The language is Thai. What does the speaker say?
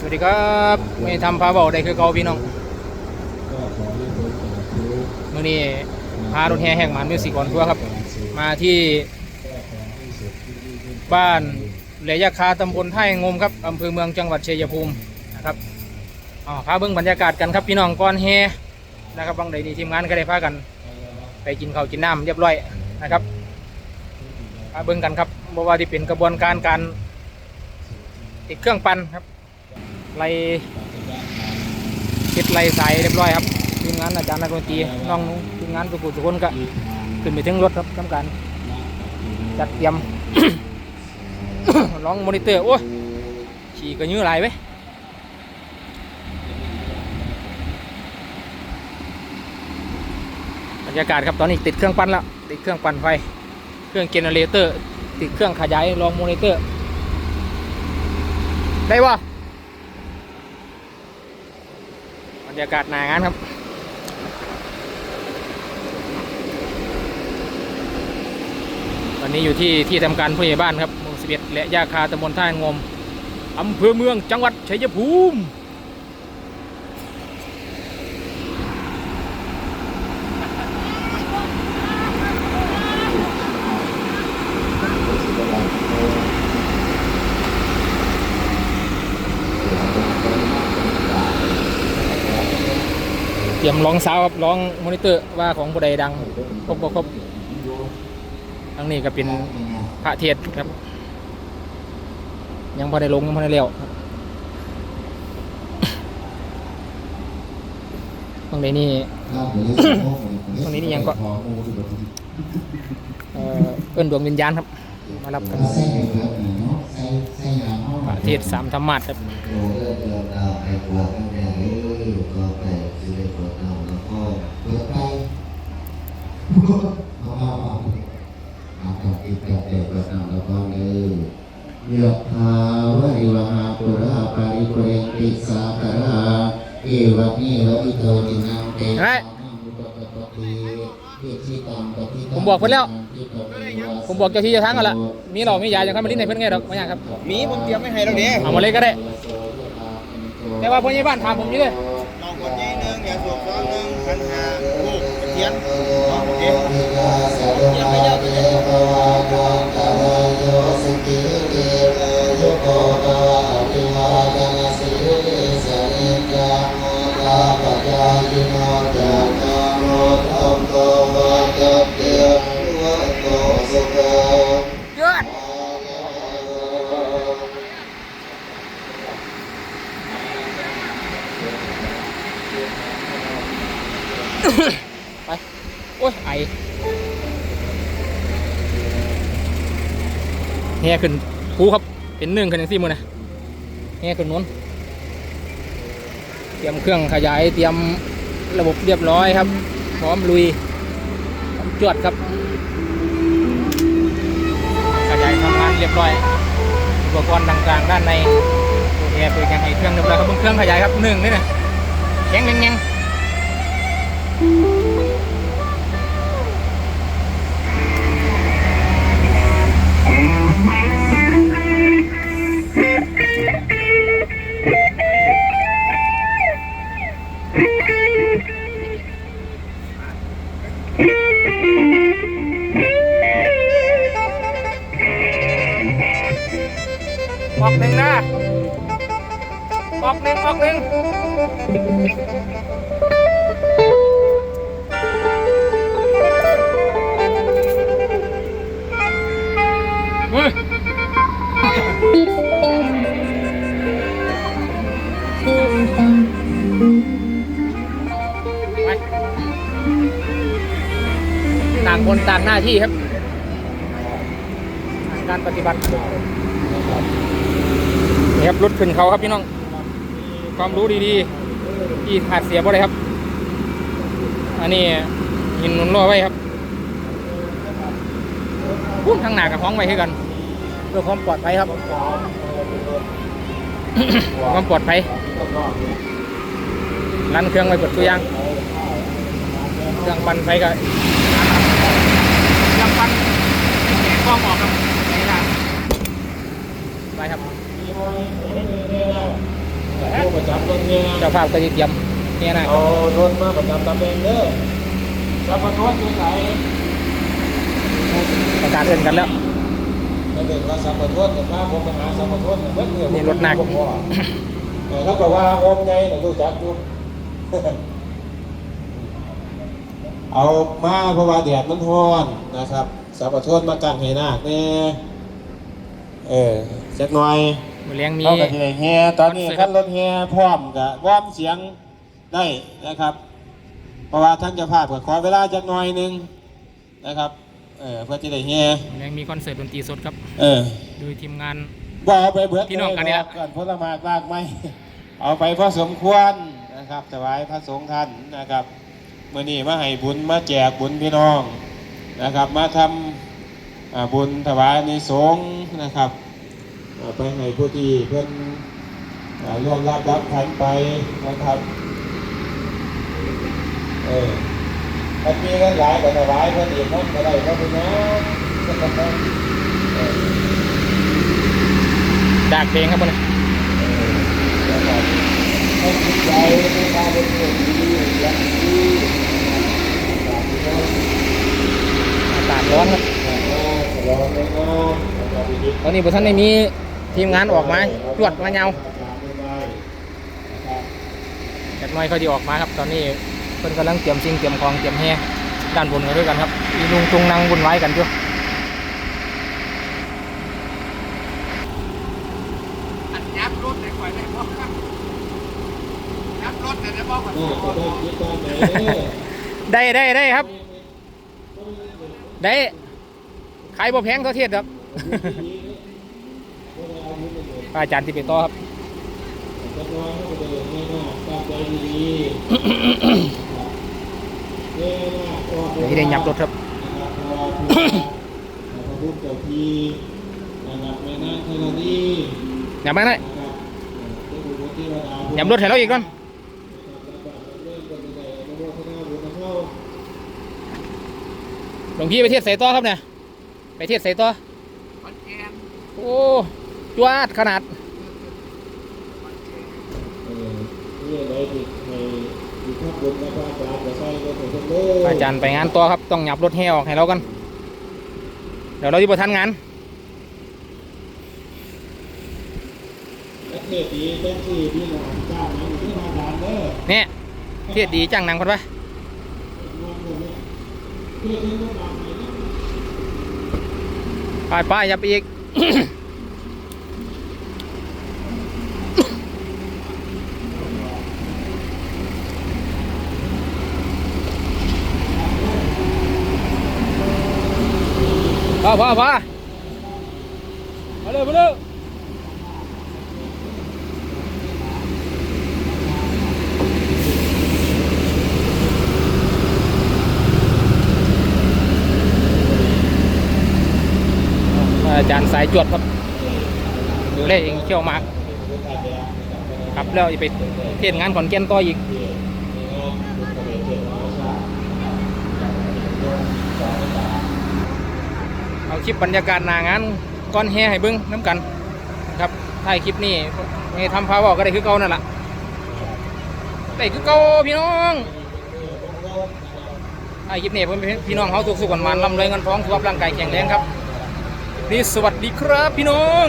สวัสดีครับไม่ทำพาเบาได้คือเก่าพี่น้องมื่อนี้พารถแห่แห่งหมันมิวสิกก่อนทัวร์ครับ มาที่บ้านเหลยยาคาตำบลท่ายงมครับอำเภอเมืองจังหวัดชัยภูมินะครับอ๋อพาเบิ้งบรรยากาศกันครับพี่น้องก่อนแห่นะครับบางใดดีทีมงานก็ได้พากัน ไปกินข้าวกินน้ำเรียบร้อยนะครับพาเบิ้งกันครับบ่ว่าที่เป็นกระบวนการการติดเครื่องปั่นครับ ไล่คิดไล่สายเรียบร้อยครับทีมงานอาจารย์นักดนตรีน้องทีมงานทุกคนทุคนก็ขึ้นไปถึงรถครับทำการจัดเตรียมร้องมอนิเตอร์โอ้ยขี่ก็ยื้อหลายไว้ยบรรยากาศครับตอนนี้ติดเครื่องปั่นแล้วติดเครื่องปั่นไฟ เครื่องเจเนเรเตอร์ ติดเครื่องขยายรองมอนิเตอร์ ได้วะ บ รรยากาศหนางานครับวันนี้อยู่ที่ที่ทำการผู้ใหญ่บ้านครับหมู่สิบเอ็ดและยาคาตำบลท่างมอำเภอเมืองจังหวัดชัยภูมิ รียมร้องสาวครับร้องมอนิเตอร์ว่าของผู้ใดดังครบบ่ครบทั้งนี้ก็เป็นพระเทศครับ ยังพอได้ลงยังพอได้เลี้ยวตรงนี้นี่ตรงนี้นี่ยังก็เอ่อเอิ้นดวงวิญญาณครับ มารับกันพระเทศสามธรรมาสครับ ยะถาวะริวหาปุราปาริปุเรนติสาคาราเอวะเมวะอิโตตินังเตเฮ้ยผผมบอกเพิ่นแล้ว ผมบอกเจ้าที่เจ้าทางกันละมีเรามียาอย่างครับมาลิ้นในเพิ่นไงดอกไม่ยากครับ มีผมเตรียมไม่ให้เราเด้เอามาเลยก็ได้ แต่ว่าผู้ใหญ่บ้านถามผมอยู่เลย ลองกดยี่หนึ่งอย่าสูบ สองหนึ่งพันห้าลูกเทียนโอเคเทียนไปเยอะไปเยอะ เยอะ ไป โอ้ย ไอแห่ขึ้นภูครับ เป็นหนึ่งขึ้นอย่างสี่มือนะแห่ขึ้นนู้น เตรียมเครื่องขยาย เตรียมระบบเรียบร้อยครับ พร้อมลุยจวดครับ ขยายทำงานเรียบร้อย อุปกรณ์ต่างๆ ด้านในแอร์เปิดยังไงเครื่องเรียบร้อยครับเครื่องขยายครับหนึ่งนี่นะแข็งแข็ง ออกหนึ่งนะออกหนึ่งออกหนึ่งเฮ้ยไปต่างคนต่างหน้าที่ครับ การปฏิบัติ นี่ครับรถขึ้นเขาครับพี่น้อง ความรู้ดีๆ ที่ขาดเสียบ่ได้ครับ อันนี้หินหนุนล้อไว้ครับพุ่งทางหน้ากับห้องไว้ให้กัน เพื่อความปลอดภัยครับ ความปลอดภัยรันเครื่องไว้เปิดตัวอยางเครื่องปั่นไฟก็เครื่องปั่นให้แกะกล้องออกครับ นี่นะไปครับจับรถเนี่ยเจ้าภาพก็จะเตรียมเนี่ยนะเอารถมาประจำตำแหน่งเด้อจับประทวดอยู่ไหนประกาศเอินกันแล้วถ้าเกิดว่าสัมปทวนกับพาผมไปหาสัมปทวนเมื่อเมื่อนี่รถหนักผมว่าเออเขาบอกว่าโอมไงนะรู้จักอยู่เอามาเพราะว่าแดดมันร้อนนะครับสัมปทวนมากันให้นาคแน่เออจักหน่อย มือเลี้ยงมี เข้ากับที่ไหนแฮตอนนี้คอนเสิร์ตขั้นรถแฮพร้อมกับวอร์มเสียงได้นะครับ เพราะว่าท่านเจะภาพก็ขอเวลาจักหน่อยหนึงนะครับเออเพื่อที่ได้แฮมือเลี้ยงมีคอนเสิร์ตดนตรีสดครับ เออโดยทีมงาน บ่เอาไปเบิดพี่น้องกันนี่ละก่อนพลมากมากไหมเอาไปพอสมควรนะครับถวายพระสงฆ์ท่านนะครับเมื่อนี้มาให้บุญมาแจกบุญพี่น้องนะครับ มาทำอ่าบุญถวายในสงฆ์นะครับเอา ไปให้ผู้ที่เพิ่นอ่าร่วมรับรับขันไปนะครับเออถ้ามีเงินหลายก็ถวายเพิ่นอีกนั่นก็ได้ก็เป็นนะเออดากเพลงครับมันให้จิตใจให้มาเป็นคนดีรักดีอากาศร้อนครับร้องไม่งามตอนนี้บุท่านได้มี ทีมงานออกมาจวดมาเงาจากหน้อยเขาดีออกมาครับ ตอนนี้เพิ่นกำลังเตรียมสิ่งเตรียมของเตรียมแห่ด้านบนกันด้วยกันครับอีลุงตุงนางบุญไว้กันอยู่ยับรถแต่ก่อนได้บ่ยับรถแต่ได้บ่ก่อนจะได้คิดตอนไหนเด้อได้ได้ได้ครับ ได้ขายบ่แพงเท่าเทียบครับ อาจารย์ที่ไปต่อครับจะนอนให้เดินไม่น่าตั้งใจดีๆเด้อนะออกนี่ได้ยับรถครับนะครับรอพระพุทธเจ้าที่นะครับแม่นางธรณีอย่ามาหน่อยนะครับเจ้าบุญเทวดายับรถให้เราอีกก่อนหลวงพี่ไปเทียบใส่ต่อครับเนี่ยไปเทียบใส่ต่อโอ้ จวดขนาดอาจารย์ไปงานต่อครับ ต้องหยับรถแห่ออกให้เรากัน เดี๋ยวเราจะไประทันงานเนี่ยเทียดดีจังนังคนปะไปไปย่าไปอีก พอพอพอมาเลยมาเลยอาจารย์สายจวดครับดูแลเองเชี่ยวมากครับแล้วไปเทศงานขอนแก่นต่ออีก เอา คลิปบรรยากาศหนางานก้อนแฮให้เบิ้งน้ำกันครับถ่ายคลิปนี้ให้ทำพาบอกก็ได้คือเก่านั่นแหละได้คือเก่าพี่น้องถ่ายคลิปนี้เพื่อนพี่น้องเขาสุขสุขวันมันลำเลยเงินท้องสุขภาพร่างกายแข็งแรงครับนี่สวัสดีครับพี่น้อง